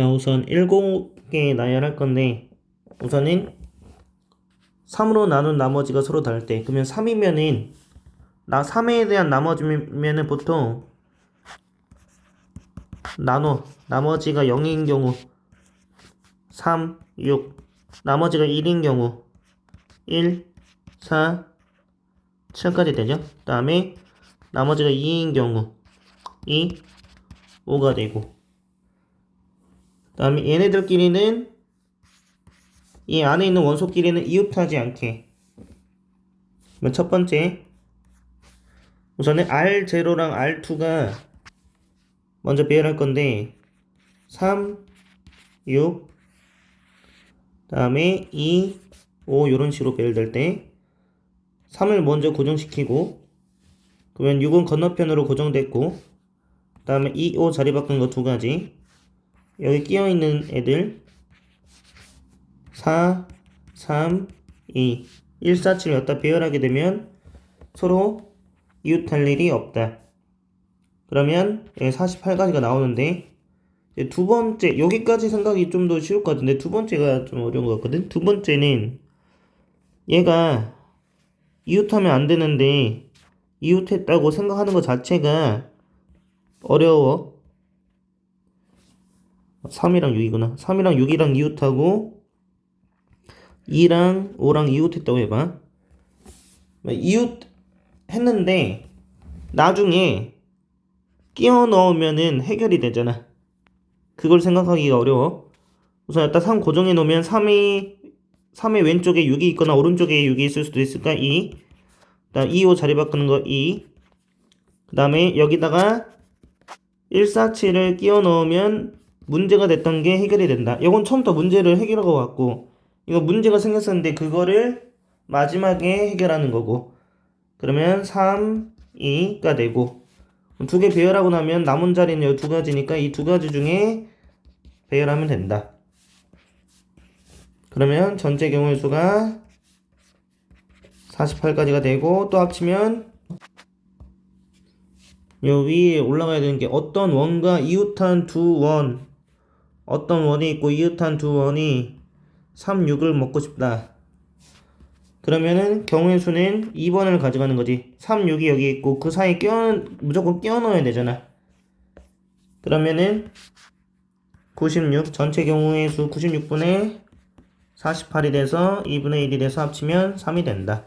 자, 우선 7개 나열할 건데, 우선은 3으로 나눈 나머지가 서로 다를 때, 그러면 3이면은, 나 3에 대한 나머지면은 보통, 나눠, 나머지가 0인 경우, 3, 6, 나머지가 1인 경우, 1, 4, 7까지 되죠? 그 다음에, 나머지가 2인 경우, 2, 5가 되고, 다음에 얘네들끼리는 이 안에 있는 원소끼리는 이웃하지 않게. 첫 번째 우선은 R0랑 R2가 먼저 배열할 건데 3, 6 다음에 2, 5 이런 식으로 배열될 때 3을 먼저 고정시키고 그러면 6은 건너편으로 고정됐고 다음에 2, 5 자리 바꾼 거 두 가지 여기 끼어 있는 애들 4, 3, 2, 1, 4, 7 여기다 배열하게 되면 서로 이웃할 일이 없다. 그러면 여기 48가지가 나오는데 두 번째 여기까지 생각이 좀 더 쉬울 것 같은데 두 번째가 좀 어려운 것 같거든. 두 번째는 얘가 이웃하면 안 되는데 이웃했다고 생각하는 것 자체가 어려워. 3이랑 6이구나. 3이랑 6이랑 이웃하고 2랑 5랑 이웃했다고 해봐. 이웃 했는데 나중에 끼워 넣으면은 해결이 되잖아. 그걸 생각하기가 어려워. 우선 일단 3 고정해 놓으면 3이 3의 왼쪽에 6이 있거나 오른쪽에 6이 있을 수도 있을까? 2. 그다음 2, 5 자리 바꾸는 거 2. 그다음에 여기다가 1, 4, 7을 끼워 넣으면 문제가 됐던 게 해결이 된다. 이건 처음부터 문제를 해결하고 왔고, 이거 문제가 생겼었는데 그거를 마지막에 해결하는 거고, 그러면 3, 2가 되고, 두 개 배열하고 나면 남은 자리는 이 두 가지니까 이 두 가지 중에 배열하면 된다. 그러면 전체 경우의 수가 48가지가 되고, 또 합치면 요 위에 올라가야 되는 게 어떤 원과 이웃한 두 원, 어떤 원이 있고 이웃한 두 원이 3, 6을 먹고 싶다. 그러면은 경우의 수는 2번을 가져가는 거지. 3, 6이 여기 있고 그 사이에 끼워 무조건 끼워 넣어야 되잖아. 그러면은 96 전체 경우의 수 96분의 48이 돼서 2분의 1이 돼서 합치면 3이 된다.